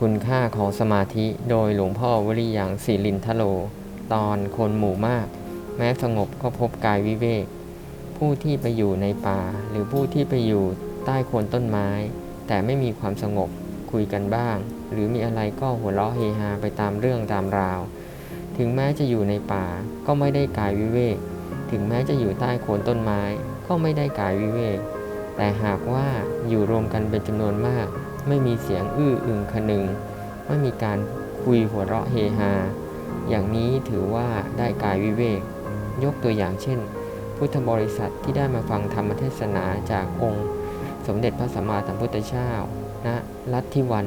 คุณค่าของสมาธิโดยหลวงพ่อวริยังศิรินทโล ตอนคนหมู่มาก แม้สงบก็พบกายวิเวก ผู้ที่ไปอยู่ในป่า หรือผู้ที่ไปอยู่ใต้โคนต้นไม้ แต่ไม่มีความสงบคุยกันบ้าง หรือมีอะไรก็หัวเราะเฮฮาไปตามเรื่องตามราว ถึงแม้จะอยู่ในป่าก็ไม่ได้กายวิเวก ถึงแม้จะอยู่ใต้โคนต้นไม้ ก็ไม่ได้กายวิเวก แต่หากว่าอยู่รวมกันเป็นจำนวนมาก ไม่มีเสียงอื้ออึงคนึง ไม่มีการคุยหัวเราะเฮฮา อย่างนี้ถือว่าได้กายวิเวก ยกตัวอย่างเช่น พุทธบริษัทที่ได้มาฟังธรรมเทศนาจากองค์ สมเด็จพระสัมมาสัมพุทธเจ้าณลัตทิวัน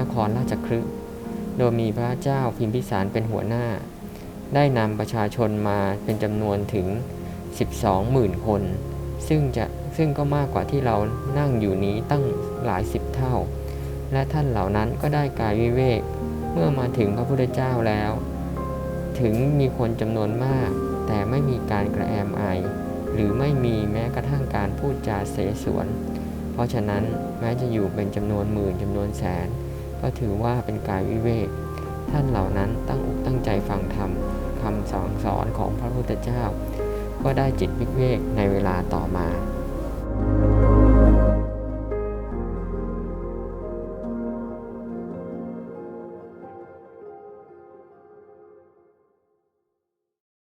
นครราชคฤห์โดยมีพระเจ้าพิมพิสารเป็นหัวหน้า ได้นำประชาชนมาเป็นจำนวนถึง 12,000คน ซึ่งจะ ซึ่งก็มากกว่าที่เรานั่งอยู่นี้ตั้งหลายสิบเท่า และท่านเหล่านั้นก็ได้กายวิเวก เมื่อมาถึงพระพุทธเจ้าแล้ว ถึงมีคนจำนวนมาก แต่ไม่มีการกระแอมไอ หรือไม่มีแม้กระทั่งการพูดจาเสสวน เพราะฉะนั้นแม้จะอยู่เป็นจำนวนหมื่นจำนวนแสน ก็ถือว่าเป็นกายวิเวก ท่านเหล่านั้นตั้งอกตั้งใจฟังธรรมคำสอนสอนของพระพุทธเจ้า ก็ได้จิตวิเวกในเวลาต่อมา Thank you.